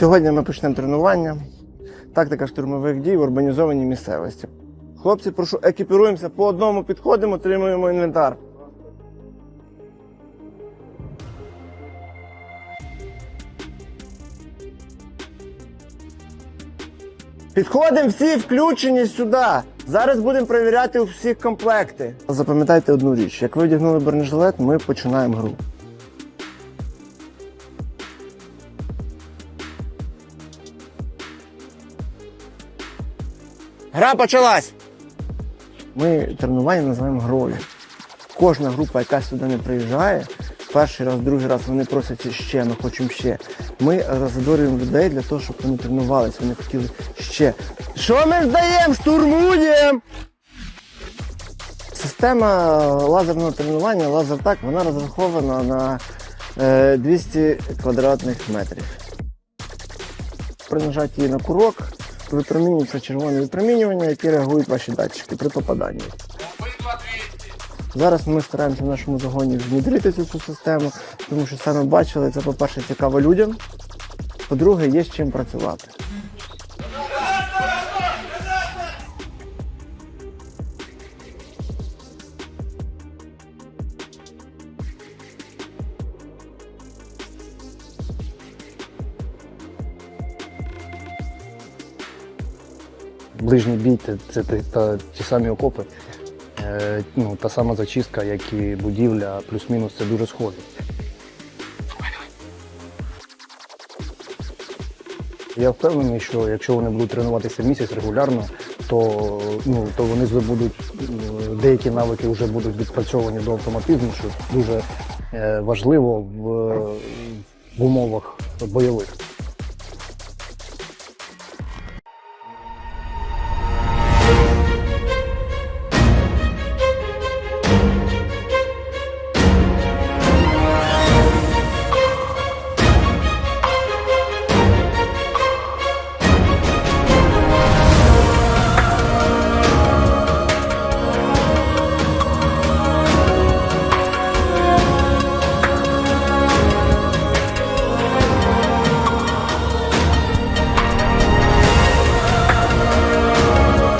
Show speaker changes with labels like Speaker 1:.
Speaker 1: Сьогодні ми почнемо тренування. Тактика штурмових дій в урбанізованій місцевості. Хлопці, прошу, екіпіруємося по одному, підходимо, отримуємо інвентар. Підходимо всі включені сюди. Зараз будемо перевіряти у всіх комплекти. Запам'ятайте одну річ: як ви одягнули бронежилет, ми починаємо гру. Гра почалась! Ми тренування називаємо грою. Кожна група, яка сюди не приїжджає, перший раз, другий раз вони просять ще, ми хочемо ще. Ми роззадорюємо людей для того, щоб вони тренувалися, вони хотіли ще. Що ми здаємо? Штурмуємо! Система лазерного тренування, лазертак, вона розрахована на е, 200 квадратних метрів. При нажатті її на курок випромінюється червоне випромінювання, які реагують ваші датчики при попаданні. Зараз ми стараємося в нашому загоні внедрити цю всю систему, тому що саме бачили, це, по-перше, цікаво людям, по-друге, є з чим працювати.
Speaker 2: Ближній бій це, це, ті- та, ті самі окопи, е, ну, та сама зачистка, як і будівля, плюс-мінус це дуже схоже. Я впевнений, що якщо вони будуть тренуватися місяць регулярно, то, ну, то вони здобудуть е, деякі навики вже будуть відпрацьовані до автоматизму, що дуже е, важливо в, в умовах бойових.